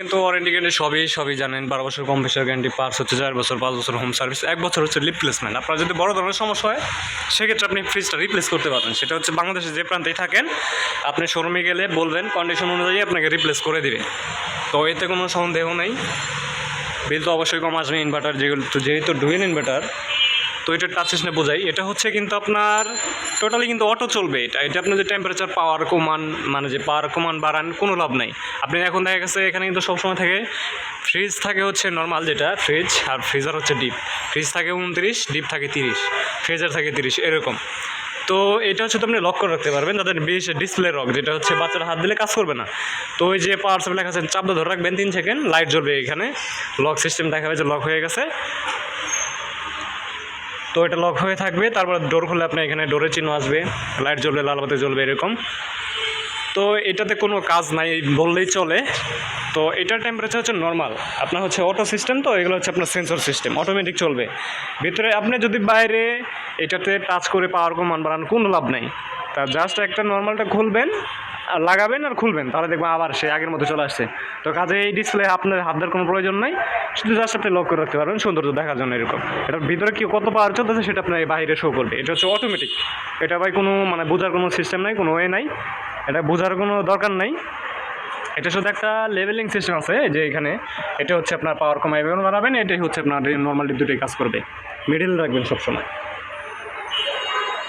কিন্তু warranty guarantee সবই সবই জানেন, বারো বছর কম বেশি গ্যারেন্টি পার্স হচ্ছে চার বছর, পাঁচ বছর হোম সার্ভিস এক বছর হচ্ছে রিপ্লেসমেন্ট আপনার যদি বড় ধরনের সমস্যা হয়, সেক্ষেত্রে আপনি ফ্রিজটা রিপ্লেস করতে পারবেন। সেটা হচ্ছে বাংলাদেশে যে প্রান্তেই থাকেন, আপনি শোরুমে গেলে বলবেন কন্ডিশন অনুযায়ী আপনাকে রিপ্লেস করে দিবে। তো এতে কোনো সন্দেহ নেই। বিল তো অবশ্যই কম আসবে ইনভার্টার যেগুলো যেহেতু ডুয়েল ইনভার্টার তো এটা টাচ সিস্টেমে বোঝাই। এটা হচ্ছে কিন্তু আপনার টোটালি কিন্তু অটো চলবে এটা। এটা আপনি যে টেম্পারেচার পাওয়ার কমান মানে যে পাওয়ার কমান বাড়ান, কোনো লাভ নাই। আপনি এখন দেখা গেছে এখানে কিন্তু সবসময় থাকে ফ্রিজ থাকে হচ্ছে নর্মাল যেটা ফ্রিজ আর ফ্রিজার হচ্ছে ডিপ ফ্রিজ থাকে উনত্রিশ ডিপ থাকে তিরিশ। ফ্রিজার থাকে তিরিশ, এরকম। তো এটা হচ্ছে আপনি লক রাখতে পারবেন তাদের বেশ ডিসপ্লে রক যেটা হচ্ছে বাচ্চারা হাত দিলে কাজ করবে না। তো ওই যে পাওয়ার সাপ্লাই লেখা আছে চাপ দিয়ে ধরে রাখবেন তিন সেকেন্ড লাইট জ্বলবে এখানে। লক সিস্টেম দেখাবে যে লক হয়ে গেছে। তো এটা লক হয়ে থাকবে, তারপর ডোর খুলে আপনার এখানে ডোরের চিহ্ন আসবে লাইট জ্বলবে, লাল বাতি জ্বলবে, এরকম। তো এটাতে কোনো কাজ নাই বললেই চলে। তো এটার টেম্পারেচার হচ্ছে নর্মাল আপনার হচ্ছে অটো সিস্টেম তো, এগুলো হচ্ছে আপনার সেন্সর সিস্টেম অটোমেটিক চলবে। ভিতরে আপনি যদি বাইরে এটাতে টাচ করে পাওয়ার কমান বাড়ান, কোনো লাভ নেই। তা জাস্ট একটা নর্মালটা খুলবেন, আর লাগাবেন আর খুলবেন, তাহলে দেখবেন আবার সে আগের মতো চলে আসছে। তো কাজে এই ডিসপ্লে আপনার হাত দেওয়ার কোনো প্রয়োজন নাই, শুধু জাস্ট আপনি লক করে রাখতে পারবেন, সৌন্দর্য দেখার জন্য এরকম। এটার ভিতরে কি কত পাওয়ার চলতেছে সেটা আপনার বাইরে শো করবে। এটা হচ্ছে অটোমেটিক এটা ভাই কোনো মানে বোঝার কোনো সিস্টেম নাই, কোনো ওয়ে নাই। এটা বোঝার কোনো দরকার নাই। এটা শুধু একটা লেভেলিং সিস্টেম আছে যে এখানে। এটা হচ্ছে আপনার পাওয়ার কমাইবে বাড়াবেন, এটাই হচ্ছে আপনার নর্মালি দুটোই কাজ করবে। মিডিল রাখবেন সবসময়।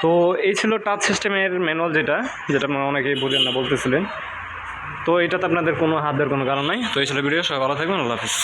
তো এই ছিল টাচ সিস্টেমের ম্যানুয়াল যেটা যেটা আপনারা অনেকেই বোঝেন না, বলতেছিলেন। তো এটাতে আপনাদের কোনো হাত দেওয়ার কোনো কারণ নাই। তো এই ছিল ভিডিও সবাই ভালো থাকবেন, আল্লাহ হাফিজ।